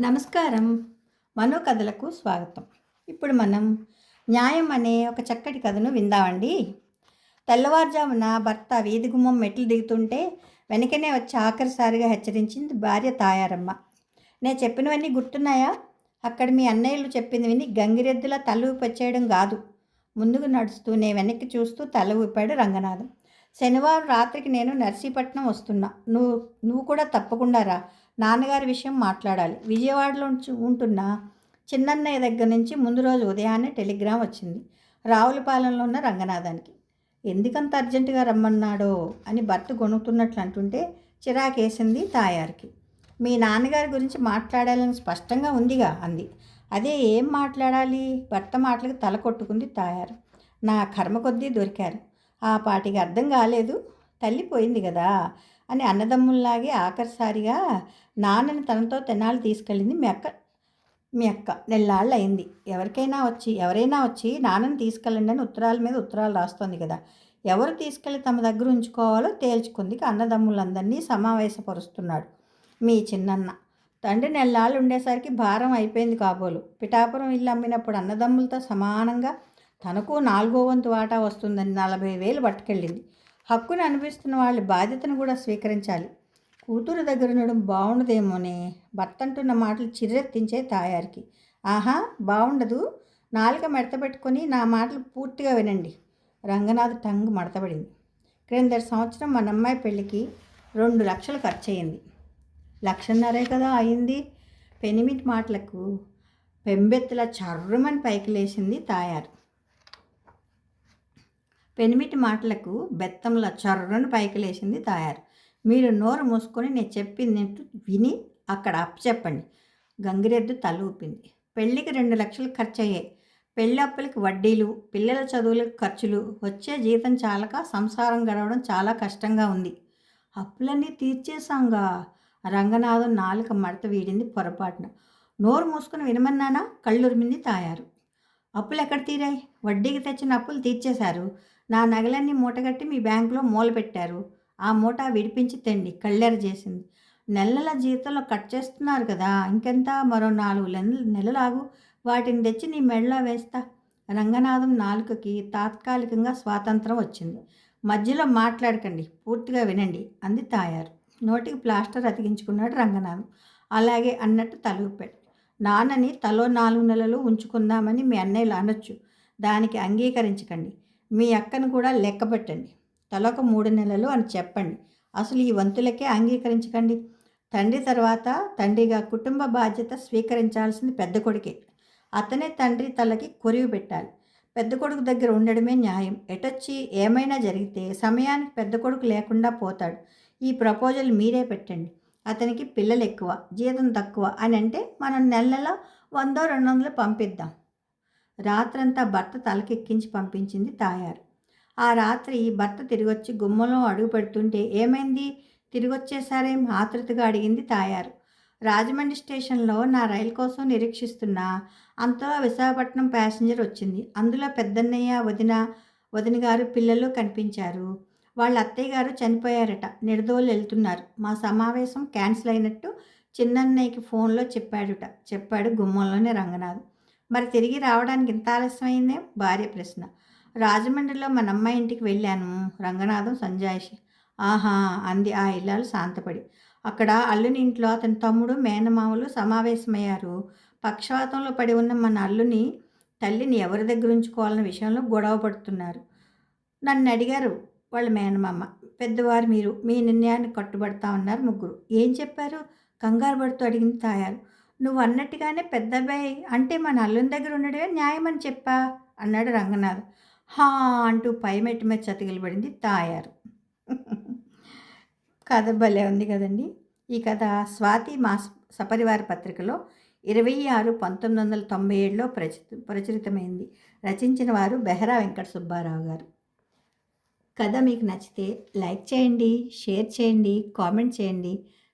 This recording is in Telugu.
నమస్కారం. మనో కథలకు స్వాగతం. ఇప్పుడు మనం న్యాయం అనే ఒక చక్కటి కథను విందామండి. తెల్లవారుజామున భర్త వీధి గుమ్మం మెట్లు దిగుతుంటే వెనకనే వచ్చి ఆఖరిసారిగా హెచ్చరించింది భార్య తాయారమ్మ. నేను చెప్పినవన్నీ గుర్తున్నాయా? అక్కడ మీ అన్నయ్యలు చెప్పింది విని గంగిరెద్దులా తల ఊపొచ్చేయడం కాదు. ముందుకు నడుస్తూ నేను వెనక్కి చూస్తూ తల ఊపాడు రంగనాథం. శనివారం రాత్రికి నేను నర్సీపట్నం వస్తున్నా. నువ్వు నువ్వు కూడా తప్పకుండా రా. నాన్నగారి విషయం మాట్లాడాలి. విజయవాడలో ఉంటున్న చిన్నన్నయ్య దగ్గర నుంచి ముందు రోజు ఉదయాన్నే టెలిగ్రామ్ వచ్చింది. రావులపాలెంలో ఉన్న రంగనాథానికి. ఎందుకంత అర్జెంటుగా రమ్మన్నాడో? అని భర్త గొణుకుతున్నట్లు అంటుంటే చిరాకేసింది తాయారికి. మీ నాన్నగారి గురించి మాట్లాడాలని స్పష్టంగా ఉందిగా అంది. అదే ఏం మాట్లాడాలి? భర్త మాటలకు తల కొట్టుకుంది తాయారు. నా కర్మ కొద్దీ దొరికారు. ఆ పాటికి అర్థం కాలేదు. తల్లి పోయింది కదా. అని అన్నదమ్ముల్లాగే ఆఖరిసారిగా నాన్నని తనతో తెనాలి తీసుకెళ్ళింది మీ అక్క. మీ అక్క నెల్లాళ్ళు అయింది ఎవరికైనా వచ్చి ఎవరైనా వచ్చి నాన్నని తీసుకెళ్ళండి అని ఉత్తరాల మీద ఉత్తరాలు రాస్తోంది కదా. ఎవరు తీసుకెళ్ళి తమ దగ్గర ఉంచుకోవాలో తేల్చుకుంది అన్నదమ్ములందరినీ సమావేశపరుస్తున్నాడు మీ చిన్నన్న. తండ్రి నెల్లాళ్ళు ఉండేసరికి భారం అయిపోయింది కాబోలు. పిఠాపురం ఇల్లు అమ్మినప్పుడు అన్నదమ్ములతో సమానంగా తనకు నాలుగో వంతు వాటా వస్తుందని నలభై వేలు పట్టుకెళ్ళింది. హక్కును అనిపిస్తున్న వాళ్ళ బాధ్యతను కూడా స్వీకరించాలి. కూతురు దగ్గర ఉండడం బాగుండదేమోనే భర్త అంటున్న మాటలు చిరెత్తించే తాయారికి. ఆహా బాగుండదు నాలుక మెడతపెట్టుకొని నా మాటలు పూర్తిగా వినండి. రంగనాథ్ టంగ్ మడతపడింది క్రిందటి సంవత్సరం మన అమ్మాయి పెళ్ళికి రెండు లక్షలు ఖర్చు అయింది లక్షన్నరే కదా అయింది. పెనిమిటి మాటలకు పెంబెత్తుల చర్రమని పైకి లేచింది తాయారు. పెనిమిటి మాటలకు బెత్తంలో చర్రను పైకి లేచింది తాయారు. మీరు నోరు మూసుకొని నేను చెప్పినట్టు విని అక్కడ అప్పచెప్పండి. గంగిరెద్దు తల ఊపింది. పెళ్ళికి రెండు లక్షలు ఖర్చు అయ్యాయి పెళ్ళి అప్పులకి వడ్డీలు పిల్లల చదువులకు ఖర్చులు వచ్చే జీతం చాలక సంసారం గడవడం చాలా కష్టంగా ఉంది. అప్పులన్నీ తీర్చేశాంగా. రంగనాథం నాలుక మడత వీడింది పొరపాటున. నోరు మూసుకుని వినమన్నానా? కళ్ళురిమింది తాయారు. అప్పులు ఎక్కడ తీరాయి? వడ్డీకి తెచ్చిన అప్పులు తీర్చేశారు. నా నగలన్నీ మూటగట్టి మీ బ్యాంకులో మూల పెట్టారు ఆ మూట విడిపించి తెండి. కళ్ళెర చేసింది. నెల నెల జీతంలో కట్ చేస్తున్నారు కదా. ఇంకెంత? మరో నాలుగు నెలలు నెలలాగు. వాటిని తెచ్చి నీ మెడలో వేస్తా. రంగనాథం నాలుకకి తాత్కాలికంగా స్వాతంత్రం వచ్చింది. మధ్యలో మాట్లాడకండి. పూర్తిగా వినండి అంది తాయారు. నోటికి ప్లాస్టర్ అతికించుకున్నాడు రంగనాథం. అలాగే అన్నట్టు తల నాన్నని తలో నాలుగు నెలలు ఉంచుకుందామని మీ అన్నయ్యలు అనొచ్చు. దానికి అంగీకరించకండి. మీ అక్కను కూడా లెక్క పెట్టండి. తలొక మూడు నెలలు అని చెప్పండి. అసలు ఈ వంతులకే అంగీకరించకండి. తండ్రి తర్వాత తండ్రిగా కుటుంబ బాధ్యత స్వీకరించాల్సింది పెద్ద కొడుకే. అతనే తండ్రి తలకి కొరివి పెట్టాలి. పెద్ద కొడుకు దగ్గర ఉండడమే న్యాయం. ఎటొచ్చి ఏమైనా జరిగితే సమయానికి పెద్ద కొడుకు లేకుండా పోతాడు. ఈ ప్రపోజల్ మీరే పెట్టండి. అతనికి పిల్లలు ఎక్కువ జీతం తక్కువ అని అంటే మనం నెల నెల వందో రెండు వందలు పంపిద్దాం. రాత్రంతా భర్త తలకెక్కించి పంపించింది తాయారు. ఆ రాత్రి భర్త తిరిగొచ్చి గుమ్మంలో అడుగు పెడుతుంటే ఏమైంది? తిరిగొచ్చేసారేం ఆతృతగా అడిగింది తాయారు. రాజమండ్రి స్టేషన్లో నా రైలు కోసం నిరీక్షిస్తున్న. అంతలో విశాఖపట్నం ప్యాసింజర్ వచ్చింది. అందులో పెద్దన్నయ్య వదిన వదిన గారు పిల్లలు కనిపించారు. వాళ్ళ అత్తయ్య గారు చనిపోయారట. నిడదోలు వెళ్తున్నారు. మా సమావేశం క్యాన్సిల్ అయినట్టు చిన్నన్నయ్యకి ఫోన్లో చెప్పాడుట. చెప్పాడు గుమ్మంలోనే రంగనాథ్. మరి తిరిగి రావడానికి ఇంత ఆలస్యమైందే? భార్య ప్రశ్న. రాజమండ్రిలో మన అమ్మాయి ఇంటికి వెళ్ళాను. రంగనాథం సంజాయిషి. ఆహా! అంది ఆ ఇల్లాలు శాంతపడి. అక్కడ అల్లుని ఇంట్లో అతని తమ్ముడు మేనమామలు సమావేశమయ్యారు. పక్షవాతంలో పడి ఉన్న మన అల్లుని తల్లిని ఎవరి దగ్గర ఉంచుకోవాలన్న విషయంలో గొడవ పడుతున్నారు. నన్ను అడిగారు వాళ్ళ మేనమామ. పెద్దవారు మీరు మీ నిర్ణయాన్ని కట్టుబడతా ఉన్నారు ముగ్గురు. ఏం చెప్పారు? కంగారు పడుతూ అడిగింది తాయారు. నువ్వు అన్నట్టుగానే పెద్దబ్బాయి అంటే మన అల్లుని దగ్గర ఉండడమే న్యాయమని చెప్పా అన్నాడు రంగనాథ్. హా అంటూ పై మెట్టు మీద చతికిలబడింది తాయారు. కథ భలే ఉంది కదండి. ఈ కథ స్వాతి మాస్ సపరివార పత్రికలో ఇరవై ఆరు పంతొమ్మిది వందల తొంభై ఏడులో ప్రచురి ప్రచురితమైంది. రచించిన వారు బెహరా వెంకట సుబ్బారావు గారు. కథ మీకు నచ్చితే లైక్ చేయండి షేర్ చేయండి కామెంట్ చేయండి.